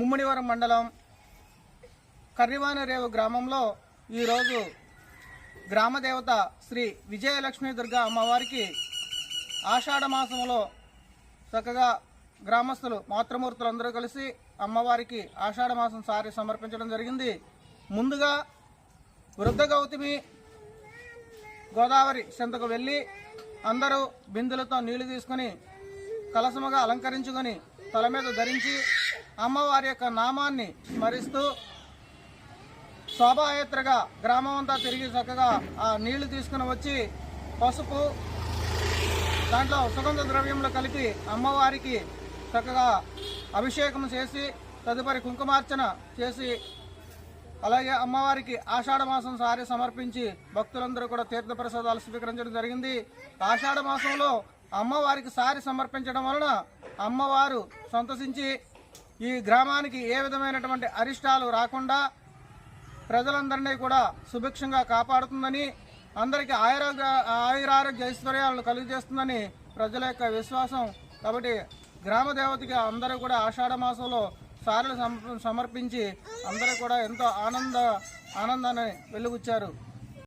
ముమ్మడివరం మండలం కర్రివానరేవు గ్రామంలో ఈరోజు గ్రామదేవత శ్రీ విజయలక్ష్మీ దుర్గా అమ్మవారికి ఆషాఢ మాసంలో చక్కగా గ్రామస్తులు మాతృమూర్తులు అందరూ కలిసి అమ్మవారికి ఆషాఢ మాసం సారి సమర్పించడం జరిగింది. ముందుగా వృద్ధ గౌతమి గోదావరి చెంతకు వెళ్ళి అందరూ బిందులతో నీళ్ళు తీసుకుని కలసముగా అలంకరించుకొని తల మీద ధరించి అమ్మవారి యొక్క నామాన్ని స్మరిస్తూ శోభాయాత్రగా గ్రామం అంతా తిరిగి చక్కగా ఆ నీళ్ళు తీసుకుని వచ్చి పసుపు దాంట్లో సుగంధ ద్రవ్యంలో కలిపి అమ్మవారికి చక్కగా అభిషేకం చేసి తదుపరి కుంకుమార్చన చేసి అలాగే అమ్మవారికి ఆషాఢ మాసం సారి సమర్పించి భక్తులందరూ కూడా తీర్థప్రసాదాలు స్వీకరించడం జరిగింది. ఆషాఢ మాసంలో అమ్మవారికి సారి సమర్పించడం వలన అమ్మవారు సంతసించి ఈ గ్రామానికి ఏ విధమైనటువంటి అరిష్టాలు రాకుండా ప్రజలందరినీ కూడా సుభిక్షంగా కాపాడుతుందని అందరికీ ఆయురోగ్య ఆయురారోగ్య ఐశ్వర్యాలను కలుగజేస్తుందని ప్రజల యొక్క విశ్వాసం. కాబట్టి గ్రామ దేవతకి అందరూ కూడా ఆషాఢ మాసంలో సారలు సమర్పించి అందరూ కూడా ఎంతో ఆనంద ఆనందాన్ని వెలుగుచ్చారు.